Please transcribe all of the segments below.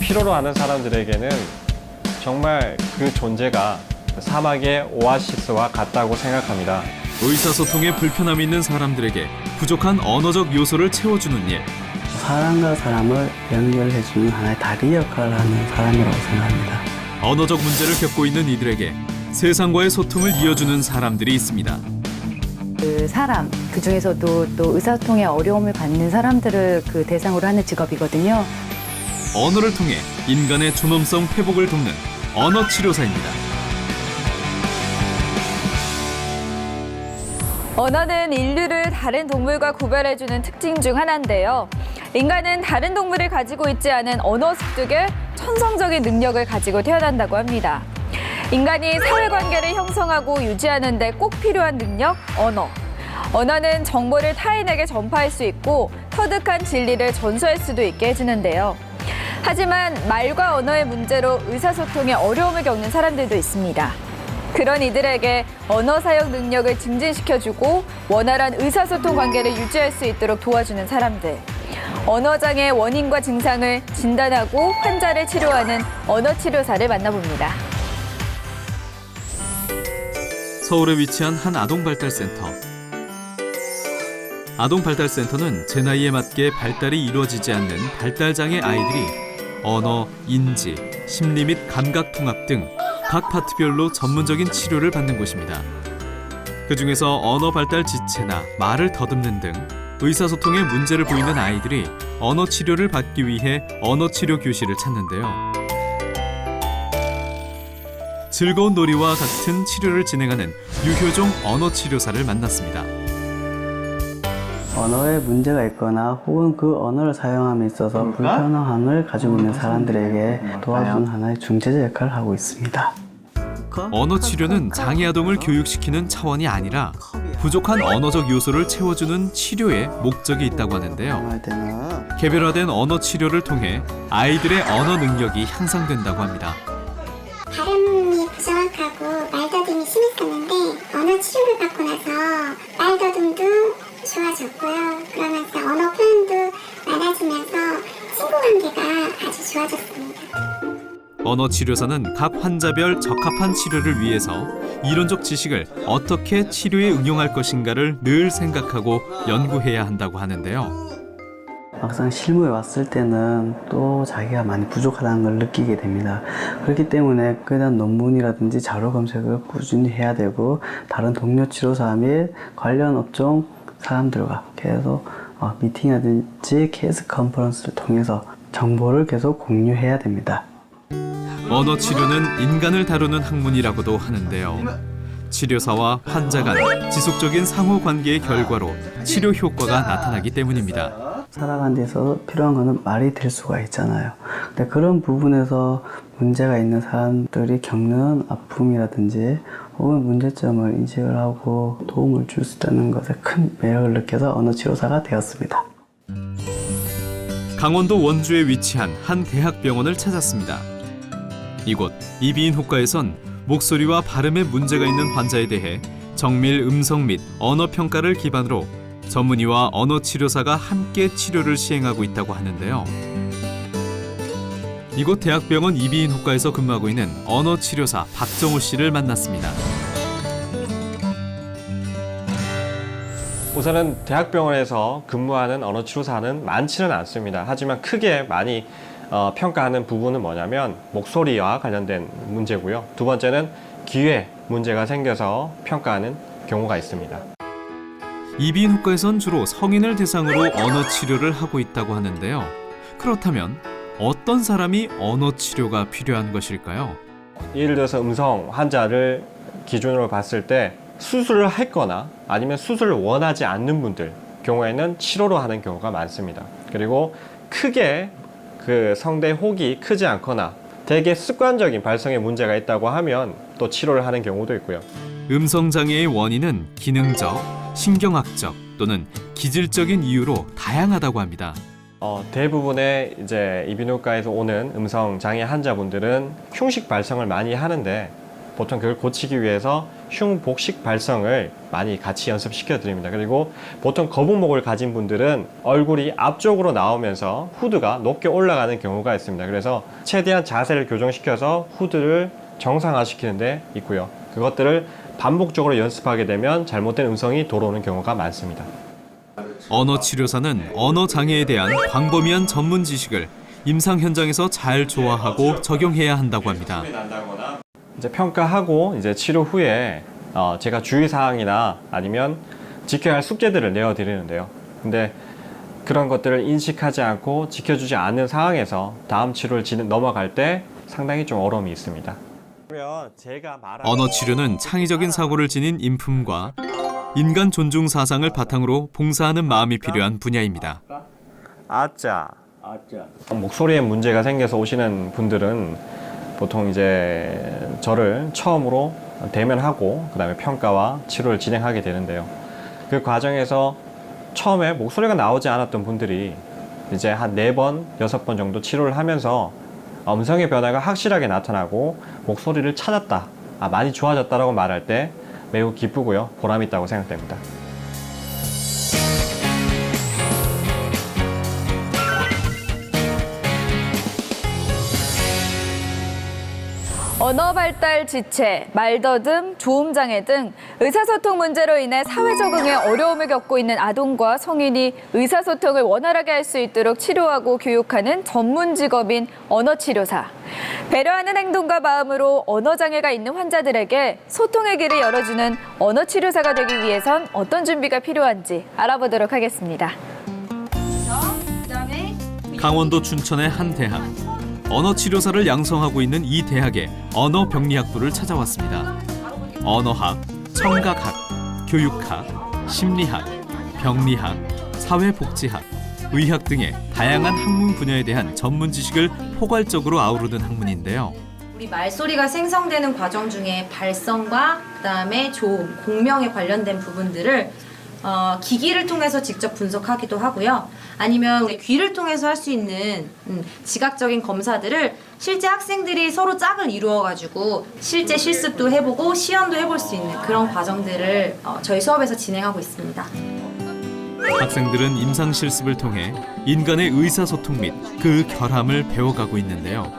필요로 하는 사람들에게는 정말 그 존재가 사막의 오아시스와 같다고 생각합니다. 의사소통에 불편함이 있는 사람들에게 부족한 언어적 요소를 채워주는 일. 사람과 사람을 연결해주는 하나의 다리 역할을 하는 사람이라고 생각합니다. 언어적 문제를 겪고 있는 이들에게 세상과의 소통을 이어주는 사람들이 있습니다. 그 사람 그 중에서도 또 의사소통에 어려움을 갖는 사람들을 그 대상으로 하는 직업이거든요. 언어를 통해 인간의 존엄성 회복을 돕는 언어 치료사입니다. 언어는 인류를 다른 동물과 구별해주는 특징 중 하나인데요. 인간은 다른 동물을 가지고 있지 않은 언어 습득의 천성적인 능력을 가지고 태어난다고 합니다. 인간이 사회관계를 형성하고 유지하는 데 꼭 필요한 능력, 언어. 언어는 정보를 타인에게 전파할 수 있고 터득한 진리를 전수할 수도 있게 해주는데요. 하지만 말과 언어의 문제로 의사소통에 어려움을 겪는 사람들도 있습니다. 그런 이들에게 언어 사용 능력을 증진시켜주고 원활한 의사소통 관계를 유지할 수 있도록 도와주는 사람들. 언어장애 원인과 증상을 진단하고 환자를 치료하는 언어치료사를 만나봅니다. 서울에 위치한 한 아동발달센터. 아동발달센터는 제 나이에 맞게 발달이 이루어지지 않는 발달장애 아이들이 언어, 인지, 심리 및 감각 통합 등 각 파트별로 전문적인 치료를 받는 곳입니다. 그 중에서 언어 발달 지체나 말을 더듬는 등 의사소통에 문제를 보이는 아이들이 언어 치료를 받기 위해 언어 치료 교실을 찾는데요. 즐거운 놀이와 같은 치료를 진행하는 유효종 언어 치료사를 만났습니다. 언어에 문제가 있거나 혹은 그 언어를 사용함에 있어서 불편함을 가지고 있는 사람들에게 도와주는 하나의 중재자 역할을 하고 있습니다. 언어 치료는 장애 아동을 교육시키는 차원이 아니라 부족한 언어적 요소를 채워주는 치료의 목적이 있다고 하는데요. 할 때는 개별화된 언어 치료를 통해 아이들의 언어 능력이 향상된다고 합니다. 발음이 부정확하고 말더듬이 심했었는데 언어 치료를 받고 나서 말더듬도 좋아졌고요. 그러면서 언어 표현도 많아지면서 친구 관계가 아주 좋아졌습니다. 언어 치료사는 각 환자별 적합한 치료를 위해서 이론적 지식을 어떻게 치료에 응용할 것인가를 늘 생각하고 연구해야 한다고 하는데요. 막상 실무에 왔을 때는 또 자기가 많이 부족하다는 걸 느끼게 됩니다. 그렇기 때문에 그에 논문이라든지 자료 검색을 꾸준히 해야 되고 다른 동료 치료사 및 관련 업종 사람들과 계속 어, 미팅이라든지 케이스 컨퍼런스를 통해서 정보를 계속 공유해야 됩니다. 언어 치료는 인간을 다루는 학문이라고도 하는데요. 치료사와 환자 간 지속적인 상호 관계의 결과로 치료 효과가 나타나기 때문입니다. 살아가는 데 있어서 필요한 거는 말이 될 수가 있잖아요. 근데 그런 부분에서 문제가 있는 사람들이 겪는 아픔이라든지 혹은 문제점을 인식을 하고 도움을 줄 수 있다는 것에 큰 매력을 느껴서 언어 치료사가 되었습니다. 강원도 원주에 위치한 한 대학병원을 찾았습니다. 이곳 이비인 후과에선 목소리와 발음에 문제가 있는 환자에 대해 정밀 음성 및 언어 평가를 기반으로 전문의와 언어 치료사가 함께 치료를 시행하고 있다고 하는데요. 이곳 대학병원 이비인 후과에서 근무하고 있는 언어 치료사 박정호 씨를 만났습니다. 우선은 대학병원에서 근무하는 언어치료사는 많지는 않습니다. 하지만 크게 많이 어, 평가하는 부분은 뭐냐면 목소리와 관련된 문제고요. 두 번째는 귀에 문제가 생겨서 평가하는 경우가 있습니다. 이비인 후과에선 주로 성인을 대상으로 언어 치료를 하고 있다고 하는데요. 그렇다면 어떤 사람이 언어 치료가 필요한 것일까요? 예를 들어서 음성 환자를 기준으로 봤을 때 수술을 했거나 아니면 수술을 원하지 않는 분들 경우에는 치료로 하는 경우가 많습니다. 그리고 크게 그 성대 혹이 크지 않거나 되게 습관적인 발성에 문제가 있다고 하면 또 치료를 하는 경우도 있고요. 음성 장애의 원인은 기능적, 신경학적 또는 기질적인 이유로 다양하다고 합니다. 어, 대부분의 이제 이비인후과에서 오는 음성 장애 환자분들은 흉식 발성을 많이 하는데 보통 그걸 고치기 위해서 흉복식 발성을 많이 같이 연습시켜 드립니다. 그리고 보통 거북목을 가진 분들은 얼굴이 앞쪽으로 나오면서 후드가 높게 올라가는 경우가 있습니다. 그래서 최대한 자세를 교정시켜서 후드를 정상화시키는 데 있고요. 그것들을 반복적으로 연습하게 되면 잘못된 음성이 돌아오는 경우가 많습니다. 언어 치료사는 언어 장애에 대한 광범위한 전문 지식을 임상 현장에서 잘 조화하고 적용해야 한다고 합니다. 이제 평가하고 이제 치료 후에 어, 제가 주의 사항이나 아니면 지켜야 할 숙제들을 내어 드리는데요. 근데 그런 것들을 인식하지 않고 지켜주지 않는 상황에서 다음 치료를 진행 넘어갈 때 상당히 좀 어려움이 있습니다. 언어 치료는 창의적인 사고를 지닌 인품과 인간 존중 사상을 바탕으로 봉사하는 마음이 필요한 분야입니다. 아짜. 목소리에 문제가 생겨서 오시는 분들은 보통 이제 저를 처음으로 대면하고 그 다음에 평가와 치료를 진행하게 되는데요. 그 과정에서 처음에 목소리가 나오지 않았던 분들이 이제 한 네 번, 여섯 번 정도 치료를 하면서 음성의 변화가 확실하게 나타나고 목소리를 찾았다, 아, 많이 좋아졌다라고 말할 때 매우 기쁘고요, 보람 있다고 생각됩니다. 언어 발달 지체, 말더듬, 조음 장애 등 의사소통 문제로 인해 사회 적응에 어려움을 겪고 있는 아동과 성인이 의사소통을 원활하게 할 수 있도록 치료하고 교육하는 전문 직업인 언어 치료사. 배려하는 행동과 마음으로 언어 장애가 있는 환자들에게 소통의 길을 열어주는 언어 치료사가 되기 위해선 어떤 준비가 필요한지 알아보도록 하겠습니다. 강원도 춘천의 한 대학. 언어 치료사를 양성하고 있는 이 대학의 언어 병리학부를 찾아왔습니다. 언어학, 청각학, 교육학, 심리학, 병리학, 사회복지학, 의학 등의 다양한 학문 분야에 대한 전문 지식을 포괄적으로 아우르는 학문인데요. 우리 말소리가 생성되는 과정 중에 발성과 그다음에 조음, 공명에 관련된 부분들을 어, 기기를 통해서 직접 분석하기도 하고요. 아니면 우리 귀를 통해서 할 수 있는 음, 지각적인 검사들을 실제 학생들이 서로 짝을 이루어가지고 실제 실습도 해보고 시연도 해볼 수 있는 그런 과정들을 어, 저희 수업에서 진행하고 있습니다. 학생들은 임상 실습을 통해 인간의 의사소통 및 그 결함을 배워가고 있는데요.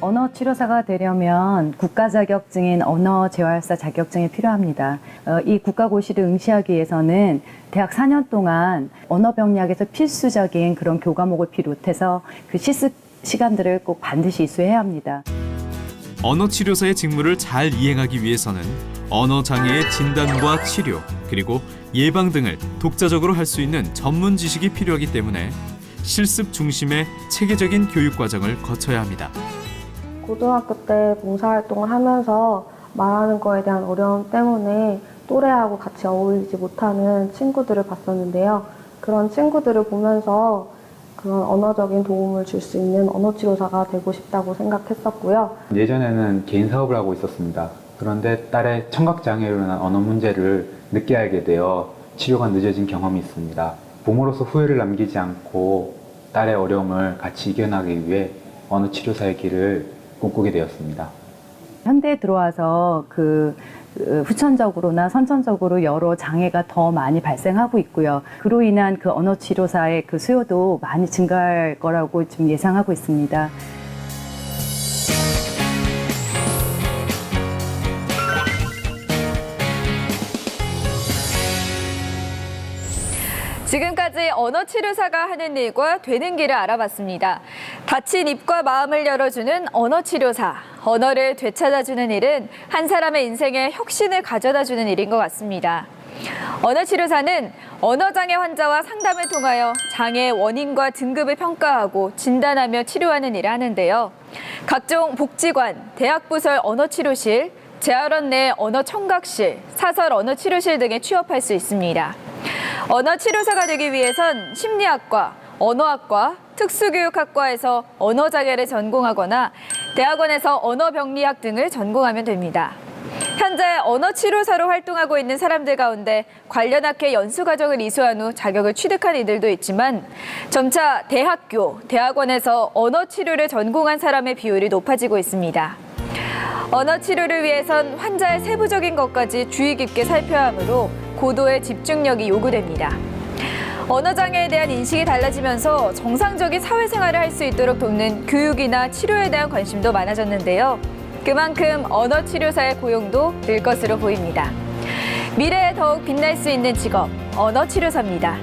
언어 치료사가 되려면 국가 자격증인 언어 재활사 자격증이 필요합니다. 어, 이 국가고시를 응시하기 위해서는 대학 4년 동안 언어 병리학에서 필수적인 그런 교과목을 비롯해서 그 실습 시간들을 꼭 반드시 이수해야 합니다. 언어 치료사의 직무를 잘 이행하기 위해서는 언어 장애의 진단과 치료 그리고 예방 등을 독자적으로 할 수 있는 전문 지식이 필요하기 때문에 실습 중심의 체계적인 교육 과정을 거쳐야 합니다. 고등학교 때 봉사활동을 하면서 말하는 거에 대한 어려움 때문에 또래하고 같이 어울리지 못하는 친구들을 봤었는데요. 그런 친구들을 보면서 그런 언어적인 도움을 줄 수 있는 언어치료사가 되고 싶다고 생각했었고요. 예전에는 개인 사업을 하고 있었습니다. 그런데 딸의 청각장애로 인한 언어 문제를 늦게 알게 되어 치료가 늦어진 경험이 있습니다. 부모로서 후회를 남기지 않고 딸의 어려움을 같이 이겨나가기 위해 언어 치료사의 길을 꿈꾸게 되었습니다. 현대에 들어와서 그그 후천적으로나 선천적으로 여러 장애가 더 많이 발생하고 있고요. 그로 인한 그 언어 치료사의 그 수요도 많이 증가할 거라고 지금 예상하고 있습니다. 지금까지 언어 치료사가 하는 일과 되는 길을 알아봤습니다. 다친 입과 마음을 열어주는 언어 치료사. 언어를 되찾아주는 일은 한 사람의 인생에 혁신을 가져다주는 일인 것 같습니다. 언어 치료사는 언어장애 환자와 상담을 통하여 장애의 원인과 등급을 평가하고 진단하며 치료하는 일을 하는데요. 각종 복지관, 대학부설 언어치료실, 재활원 내 언어청각실, 사설 언어치료실 등에 취업할 수 있습니다. 언어 치료사가 되기 위해선 심리학과, 언어학과, 특수교육학과에서 언어장애를 전공하거나 대학원에서 언어병리학 등을 전공하면 됩니다. 현재 언어 치료사로 활동하고 있는 사람들 가운데 관련 학회 연수 과정을 이수한 후 자격을 취득한 이들도 있지만 점차 대학교, 대학원에서 언어 치료를 전공한 사람의 비율이 높아지고 있습니다. 언어 치료를 위해선 환자의 세부적인 것까지 주의 깊게 살펴야 하므로 고도의 집중력이 요구됩니다. 언어 장애에 대한 인식이 달라지면서 정상적인 사회생활을 할 수 있도록 돕는 교육이나 치료에 대한 관심도 많아졌는데요. 그만큼 언어 치료사의 고용도 늘 것으로 보입니다. 미래에 더욱 빛날 수 있는 직업, 언어 치료사입니다.